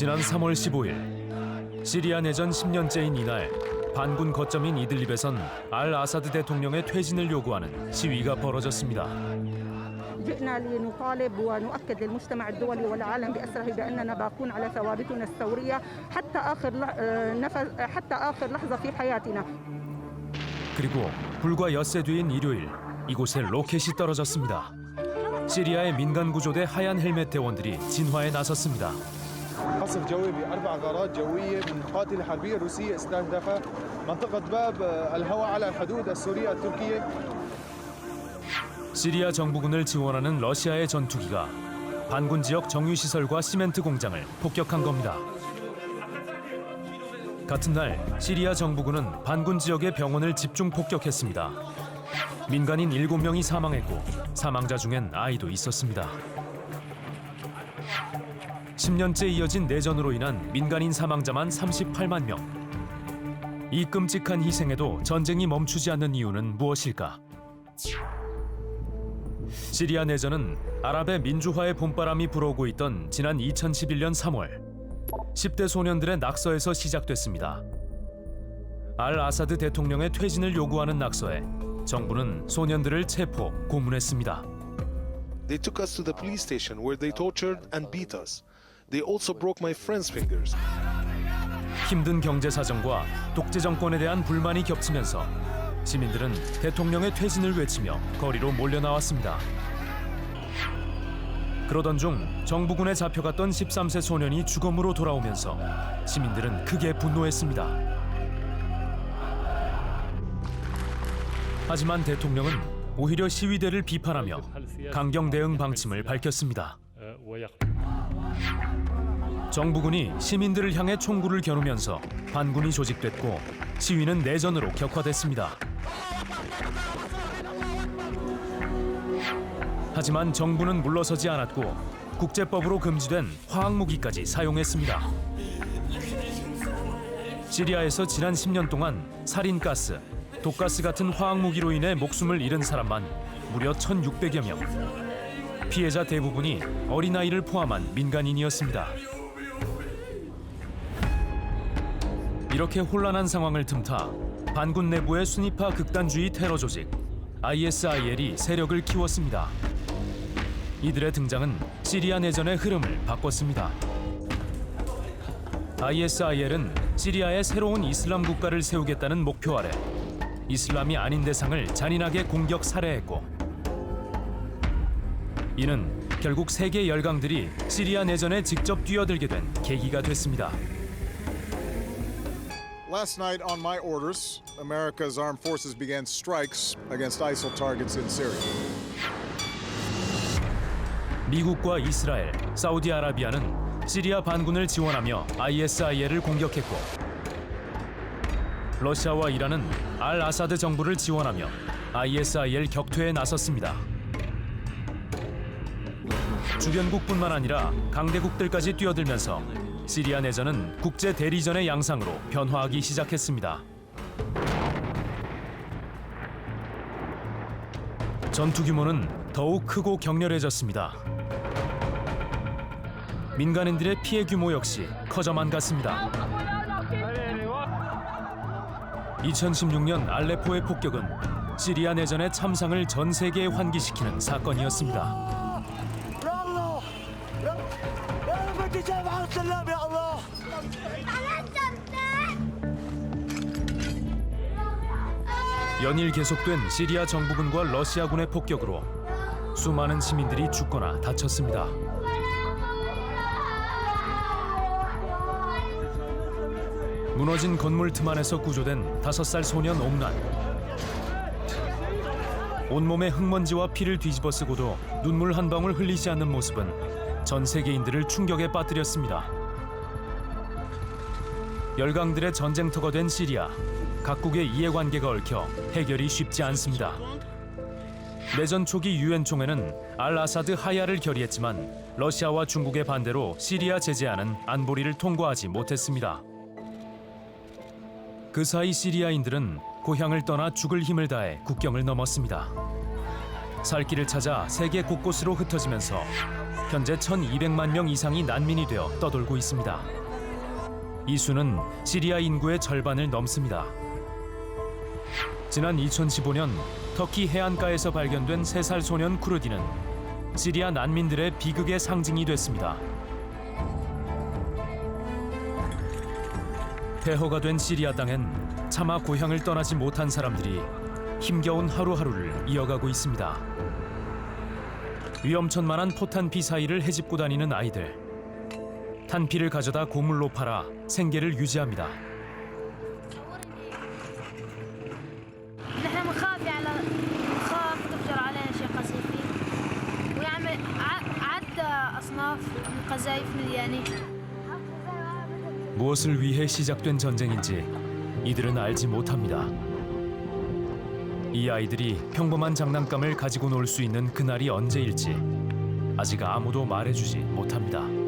지난 3월 15일 시리아 내전 10년째인 이날 반군 거점인 이들립에선 알 아사드 대통령의 퇴진을 요구하는 시위가 벌어졌습니다. جئنا لنطالب ونؤكد للمجتمع الدولي والعالم بأسره بأننا باقون على ثوابتنا الثورية حتى آخر ل- آه، نفس حتى آخر لحظة في حياتنا 그리고 불과 엿새 뒤인 일요일 이곳에 로켓이 떨어졌습니다. 시리아의 민간 구조대 하얀 헬멧 대원들이 진화에 나섰습니다. قصف جوي بأربع غارات جوية من القوات الحربية الروسية استهدف منطقة باب الهواء على الحدود السورية التركية 시리아 정부군을 지원하는 러시아의 전투기가 반군 지역 정유 시설과 시멘트 공장을 폭격한 겁니다. 같은 날 시리아 정부군은 반군 지역의 병원을 집중 폭격했습니다. 민간인 7명이 사망했고 사망자 중엔 아이도 있었습니다. 10년째 이어진 내전으로 인한 민간인 사망자만 38만 명. 이 끔찍한 희생에도 전쟁이 멈추지 않는 이유는 무엇일까? 시리아 내전은 아랍의 민주화의 봄바람이 불어오고 있던 지난 2011년 3월 10대 소년들의 낙서에서 시작됐습니다. 알 아사드 대통령의 퇴진을 요구하는 낙서에 정부는 소년들을 체포, 고문했습니다. They took us to the police station where they tortured and beat us. They also broke my friend's fingers. 힘든 경제 사정과 독재 정권에 대한 불만이 겹치면서 시민들은 대통령의 퇴진을 외치며 거리로 몰려 나왔습니다. 그러던 중 정부군에 잡혀갔던 13세 소년이 주검으로 돌아오면서 시민들은 크게 분노했습니다. 하지만 대통령은 오히려 시위대를 비판하며 강경 대응 방침을 밝혔습니다. 정부군이 시민들을 향해 총구를 겨누면서 반군이 조직됐고 시위는 내전으로 격화됐습니다. 하지만 정부는 물러서지 않았고 국제법으로 금지된 화학 무기까지 사용했습니다. 시리아에서 지난 10년 동안 살인가스, 독가스 같은 화학 무기로 인해 목숨을 잃은 사람만 무려 1,600여 명. 피해자 대부분이 어린아이를 포함한 민간인이었습니다. 이렇게 혼란한 상황을 틈타 반군 내부의 순위파 극단주의 테러 조직 ISIL이 세력을 키웠습니다. 이들의 등장은 시리아 내전의 흐름을 바꿨습니다. ISIL은 시리아의 새로운 이슬람 국가를 세우겠다는 목표 아래 이슬람이 아닌 대상을 잔인하게 공격 살해했고 이는 결국 세계 열강들이 시리아 내전에 직접 뛰어들게 된 계기가 됐습니다. Last night, on my orders, America's armed forces began strikes against ISIL targets in Syria. 미국과 이스라엘, 사우디아라비아는 시리아 반군을 지원하며 ISIL을 공격했고 러시아와 이란은 알 아사드 정부를 지원하며 ISIL 격퇴에 나섰습니다. 주변국뿐만 아니라 강대국들까지 뛰어들면서 시리아 내전은 국제 대리전의 양상으로 변화하기 시작했습니다. 전투 규모는 더욱 크고 격렬해졌습니다. 민간인들의 피해 규모 역시 커져만 갔습니다. 2016년 알레포의 폭격은 시리아 내전의 참상을 전 세계에 환기시키는 사건이었습니다. يا الله يا يا رب تجاب على السلام يا الله 연일 계속된 시리아 정부군과 러시아군의 폭격으로 수많은 시민들이 죽거나 다쳤습니다. 무너진 건물 틈 안에서 구조된 다섯 살 소년 옥란. 온몸에 흙먼지와 피를 뒤집어 쓰고도 눈물 한 방울 흘리지 않는 모습은 전 세계인들을 충격에 빠뜨렸습니다. 열강들의 전쟁터가 된 시리아. 각국의 이해관계가 얽혀 해결이 쉽지 않습니다. 내전 초기 유엔 총회는 알 아사드 하야를 결의했지만 러시아와 중국의 반대로 시리아 제재하는 안보리를 통과하지 못했습니다. 그 사이 시리아인들은 고향을 떠나 죽을 힘을 다해 국경을 넘었습니다. 살 길을 찾아 세계 곳곳으로 흩어지면서 현재 1,200만 명 이상이 난민이 되어 떠돌고 있습니다. 이 수는 시리아 인구의 절반을 넘습니다. 지난 2015년 터키 해안가에서 발견된 3살 소년 쿠르디는 시리아 난민들의 비극의 상징이 됐습니다. 폐허가 된 시리아 땅엔 차마 고향을 떠나지 못한 사람들이 힘겨운 하루하루를 이어가고 있습니다. 위험천만한 포탄 피사이를 헤집고 다니는 아이들. 탄피를 가져다 고물로 팔아 생계를 유지합니다. 무엇을 위해 시작된 전쟁인지 이들은 알지 못합니다. 이 아이들이 평범한 장난감을 가지고 놀 수 있는 그날이 언제일지 아직 아무도 말해주지 못합니다.